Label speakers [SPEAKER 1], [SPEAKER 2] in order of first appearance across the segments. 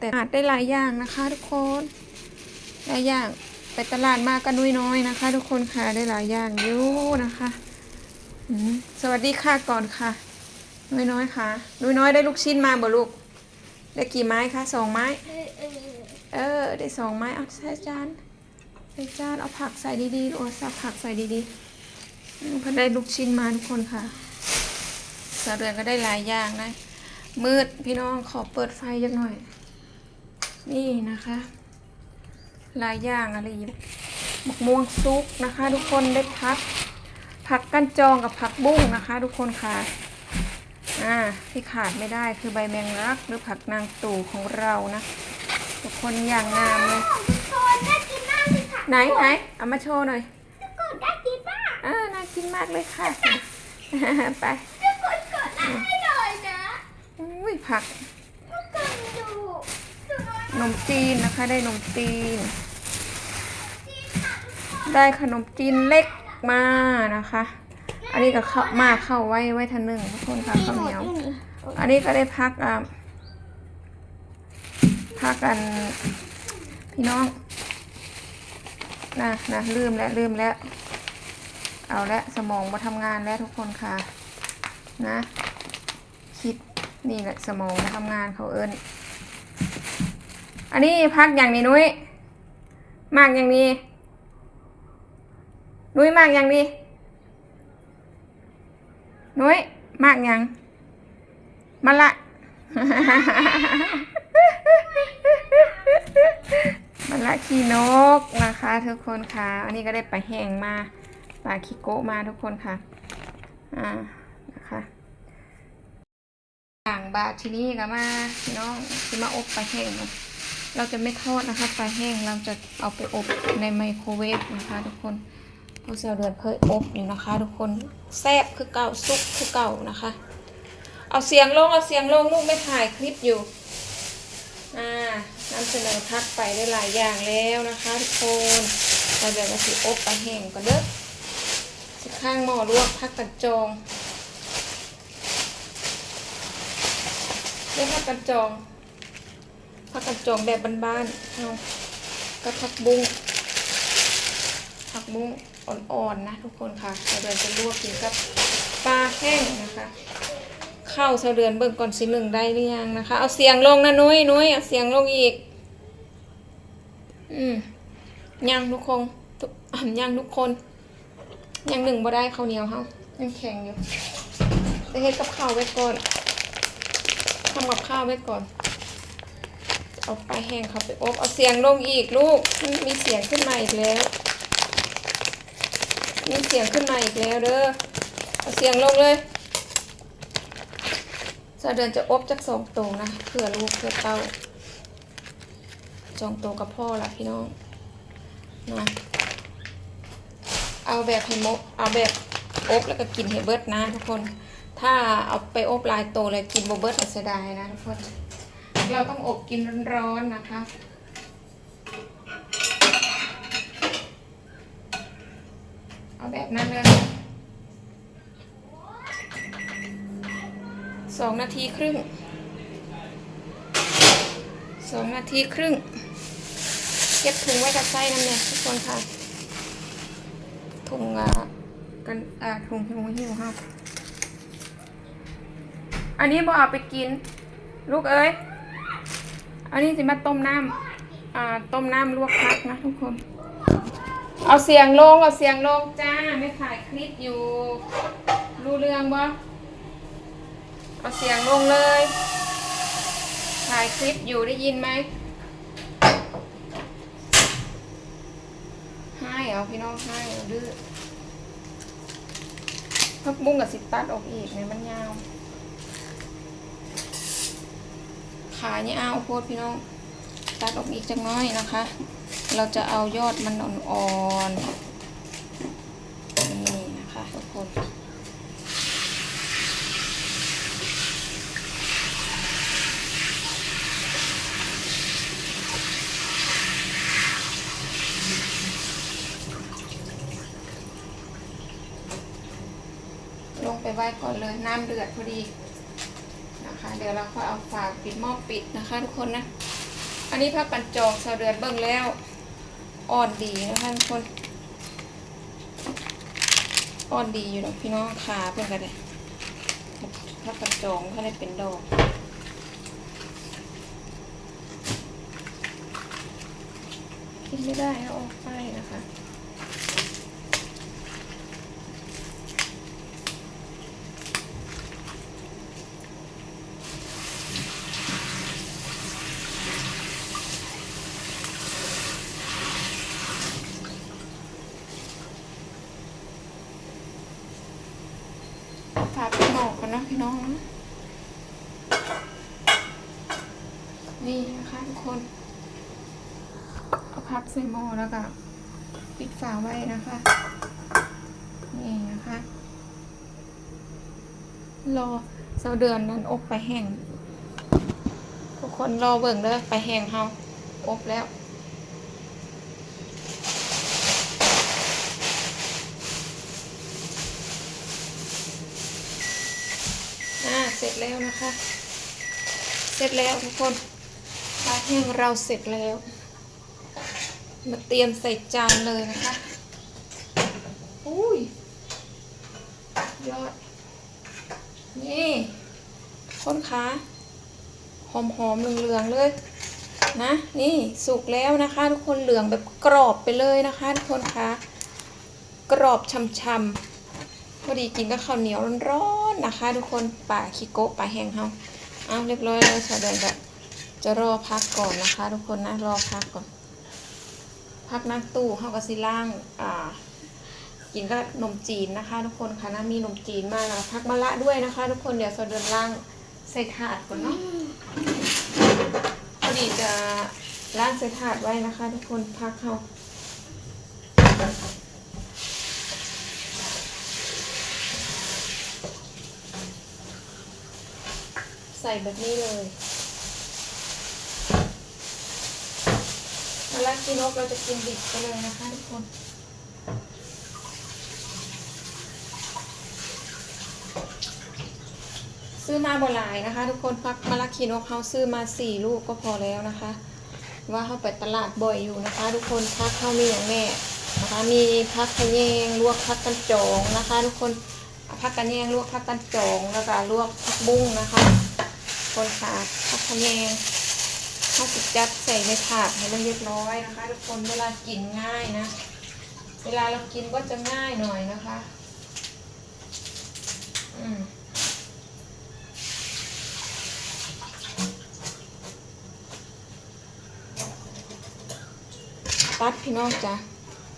[SPEAKER 1] แต่อาจได้หลายอย่างนะคะทุกคนหลายอย่างไปตลาดมากันน้อยๆนะคะ ทุกคนค่ะได้หลายอย่างอยู่นะคะสวัสดีค่ะก่อนค่ะน้อยค่ะน้อยได้ลูกชิ้นมาบ่ลูกได้กี่ไม้คะสองไม้ เออได้สองไม้เอาใส่จานใส่จานเอาผักใส่ดีๆโอ้สับผักใส่ดีๆพอได้ลูกชิ้นมาทุกคนค่ะสาเดือนก็ได้หลายอย่างนะมืดพี่น้องขอเปิดไฟยักหน่อย นี่นะคะหลายอย่างอะไรอยู่หมกม่วงซุกนะคะ ทุกคนได้พักผักกันจองกับผักบุ้งนะคะ ทุกคนค่ะอ่าที่ขาดไม่ได้คือใบแมงลักหรือผักนางตู่ของเรานะทุกคนอย่างงามเลย
[SPEAKER 2] โคนน่ากินมากเลยค่ะ
[SPEAKER 1] ไหนไหนเอามาโชว์หน่อย
[SPEAKER 2] ทุกคนน่ากินมาก
[SPEAKER 1] อ่าน่ากินมากเลยค่ะ ไป
[SPEAKER 2] ทุกคนกดไลค์ให้หน่อยนะ
[SPEAKER 1] อุ้ยผัก
[SPEAKER 2] ทุกคนดูดู น้อย
[SPEAKER 1] ขนมจีนนะคะ ได้ขนมจีน ได้ขนมจีนเล็กมานะคะ อันนี้ก็เข้ามาเข้าไว้ไว้ทันหนึ่งทุกคนค่ะข้าวเหนียว อันนี้ก็ได้พักอ่าพักกัน พี่น้องนะนะลืมแล้วลืมแล้ว เอาละสมองมาทำงานแล้วทุกคนค่ะ นะ คิดนี่แหละสมองมาทำงานเขาเอิญ อันนี้พักอย่างนี้นุ้ยมากอย่างนี้นุ้ยมากอย่างนี้นุ้ยมากอย่างมาละมาละขี้นกนะคะทุกคนค่ะ อันนี้ก็ได้ปลาแห้งมาปลาคิโกะมาทุกคนค่ะ อ่านะคะต่างบาทที่นี่ก็มาพี่น้องที่มาอบปลาแห้งเนอะ เราจะไม่ทอดนะคะปลาแห้งเราจะเอาไปอบในไมโครเวฟนะคะ ทุกคนเพราะเสาเดือนเคยอบอยู่นะคะ ทุกคนแซ่บคือเก่าซุกคือเก่านะคะ เอาเสียงลงเอาเสียงลงลูกไม่ถ่ายคลิปอยู่อ่านำเสนอพักไปได้หลายอย่างแล้วนะคะทุกคนเราเดี๋ยวมาสิอบปแห้งก่อนเด้อสิข้างหม้อลวกพักกันจองได้พักกันจง พักกันจองแบบบ้านๆเอาก็พักบุ้งผักบุ้งอ่อนๆนะทุกคนค่ะเราเดี๋ยวจะลวกกินกับปลาแห้งนะคะเข้าเสาเดือนเบิ่งก่อนสิหนึ่งได้หรือยังนะคะ เอาเสียงลงนะนุ้ยนุ้ยเอาเสียงลงอีก อืมยังทุกคนทุกอ่ำยังทุกคนยังหนึ่งบ่ได้ข้าวเหนียวเฮายังแข็งอยู่จะเฮ็ดกับข้าวไว้ก่อนทำกับข้าวไว้ก่อน เอาปลาแห้งเขาไปอบเอาเสียงลงอีกลูกมันมีเสียงขึ้นมาอีกแล้ว มีเสียงขึ้นมาอีกแล้วเด้อเอาเสียงลงเลยสะเดือนจะอบจากสองตัวนะเพื่อลูกเพื่อเต้าสองตัวกับพ่อละพี่น้องนะเอาแบบให้มกเอาแบบอบแล้วก็กินให้เบิดนะทุกคน ถ้าเอาไปอบลายโตเลยกินโบเบิดเสียดายนะทุกคน เราต้องอบกินร้อนๆนะคะ เอาแบบนั้นเลยสองนาทีครึ่งสองนาทีครึ่ง เก็บถุงไว้กับไส้นั่นเนี่ยทุกคนค่ะถุงอะกันอ่าถุงถุงหิวครับ อันนี้บอเอาไปกิน ลูกเอ้ย อันนี้จะมาต้มน้ำอ่าต้มน้ำลวกพักนะทุกคน เอาเสียงลงเอาเสียงลงจ้าไม่ถ่ายคลิปอยู่ รู้เรื่องบ่เอาเสียงลงเลย ถ่ายคลิปอยู่ได้ยินไหมให้เอาพี่น้องให้เอาดื้อพักบุ้งกับสิตัดออกอีกเนี่ยมันยาว ขาเนี่ยเอาโพดพี่น้องตัดออกอีกจังน้อยนะคะ เราจะเอายอดมันอ่อนๆนี่นะคะทุกคนลงไปไว้ก่อนเลยน้ำเดือดพอดี เดี๋ยวเราค่อยเอาฝาปิดหม้อปิดนะคะ ทุกคนนะ อันนี้ผ้ากันจองเสาเดือนเบิ่งแล้วอ่อนดีนะคะทุกคนอ่อนดีอยู่ดอกพี่น้องขาเพิ่อนกันเลยผ้ากันจองเขาได้เป็นดอกกินไม่ได้เอาออกไปนะคะ ฝาเป็ นหมอกกันนะพี่น้องนะนี่นะคะทุกคน เอาพับใส่หม้อแล้วก็ปิดฝาไว้นะคะ นี่นะคะ รอเสาเดือนนั้นอบไปแห้งทุกคนรอเบิ่งเด้อไปแห้งเฮาอบแล้ว อ่าเสร็จ แล้วนะคะ เสร็จแล้วทุกคนปลาแห้งเราเสร็จแล้ว มาเตรียมใส่จานเลยนะคะอุ้ยยอด นี่คนขาหอมๆเหลืองๆเลยนะนี่สุกแล้วนะคะ ทุกคนเหลืองแบบกรอบไปเลยนะคะ ทุกคนคะกรอบช่ำๆพอดีกินกับข้าวเหนียวร้อน นะคะ ทุกคนป่าคิโกะป่าแห้งเฮาเอาเรียบร้อยแล้วชาเดินแบบจะรอพักก่อนนะคะ ทุกคนนะรอพักก่อน พักนั่งตู้เฮากับซิล่างอ่ากินกับนมจีนนะคะ ทุกคนค่ะนะมีนมจีนมากนะพักมะละด้วยนะคะ ทุกคนเดี๋ยวชาเดินล่างใส่ถาดก่อนเนาะพอดีจะล่างใส่ถาดไว้นะคะ ทุกคนพักเฮา ใส่แบบนี้เลยเวลากินนกเราจะกินดิบไปเลยนะคะทุกคนซื้อมาบ่หลายนะคะ ทุกคนพักมะละคีนกเขาซื้อมาสี่ลูกก็พอแล้วนะคะ ว่าเขาไปตลาดบ่อยอยู่นะคะ ทุกคนพักเขามีอย่างแน่นะคะ มีพักขะแยงลวกพักกันจองนะคะ ทุกคนพักกันแยงลวกพักกันจองแล้วก็ลวกพักบุ้งนะคะ คนขาพักขะแยงข้าวสิจัดใส่ในถาดให้มันเรียบร้อยนะคะ ทุกคนเวลากินง่ายนะ เวลาเรากินก็จะง่ายหน่อยนะคะ อืมตัดพี่น้องจ้ะ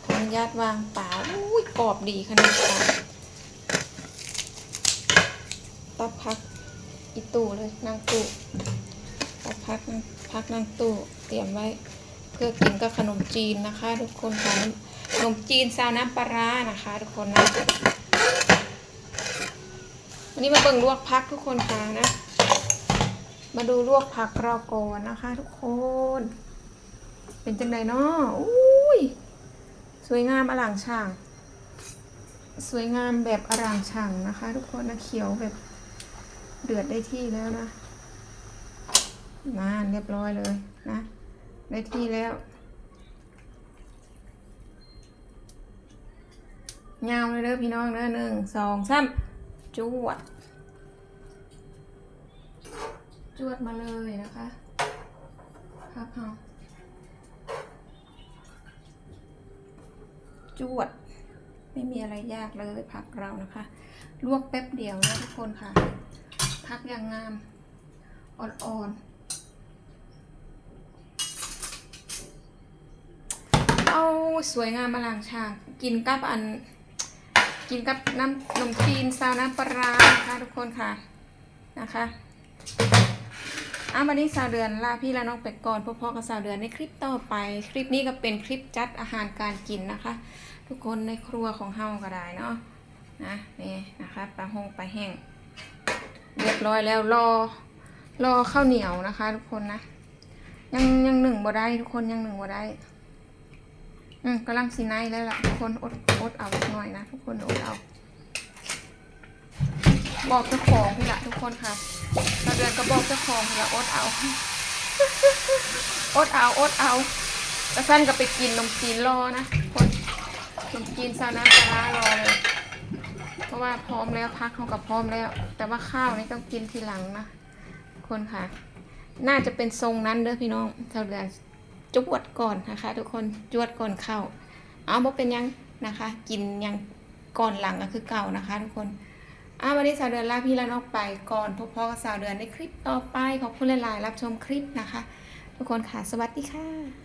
[SPEAKER 1] ขออนุญาตวางป่าอุ้ยกรอบดีขนาดป่าตัดพัก อีตู้เลยนั่งตู้ตัดพักนั่งพักนั่งตู้เตรียมไว้ เพื่อกินกับขนมจีนนะคะ ทุกคนค่ะขนมจีนซาวน้ำปลาร้านะคะ ทุกคนนะวันนี้มาเบิ่งลวกพักทุกคนค่ะนะ มาดูลวกผักเราก่อนนะคะ ทุกคน เป็นจังไดเนาะอุ้ยสวยงามอล่างช่าง สวยงามแบบอล่างช่างนะคะ ทุกคนนะเขียวแบบ เดือดได้ที่แล้วนะนานเรียบร้อยเลยนะ ได้ที่แล้วยาเลยเด้อพี่น้องเด้อหนึ่งสองสามจวด จวดมาเลยนะคะพักเอาจวด ไม่มีอะไรยากเลยผักเรานะคะ ลวกแป๊บเดียวนะทุกคนค่ะ พักอย่างงาม อ่อนๆ เอาสวยงามมาลางชาง กินกับอัน กินกับน้ำนมจีนซาวน้ำปลาร้านะคะทุกคนค่ะนะคะอะวันนี้สาวเดือนลาพี่และน้องเป็ดก่อนพบๆกับสาวเดือนในคลิปต่อไป คลิปนี้ก็เป็นคลิปจัดอาหารการกินนะคะ ทุกคนในครัวของเฮาก็ได้เนาะนะนี่นะคะปลาหงปลาแห้ง เรียบร้อยแล้วรอ รอข้าวเหนียวนะคะ ทุกคนนะ ยังยังหนึ่งบ่ได้ ทุกคนยังหนึ่งบ่ได้ อืมกำลังสีไนแล้วล่ะทุกคนอดอดเอาหน่อยนะทุกคนอดเอา บอกเจ้าของพี่ละทุกคนค่ะเราเดือนก็บอกเจ้าของพี่ละอดเอา อดเอาอดเอากระสั้นก็ไปกินนมจีนรอนะคนนมจีนซาวน้ำปลาร้ารอเลย ราะว่าพร้อมแล้วพักเขากับพร้อมแล้ว แต่ว่าข้าวนี่ต้องกินทีหลังนะคนค่ะ น่าจะเป็นทรงนั้นเด้อพี่น้องชาวเรือนจวดก่อนนะคะ ทุกคนจวดก่อนเข้า เอาบ่เป็นยังนะคะ กินยังก่อนหลังก็คือเก่านะคะ ทุกคนอาวันนี้สาวเดือนลาพี่ละนอกไปก่อนพบพ่อกับสาวเดือนในคลิปต่อไปขอบคุณหลายๆรับชมคลิปนะคะ ทุกคนค่ะสวัสดีค่ะ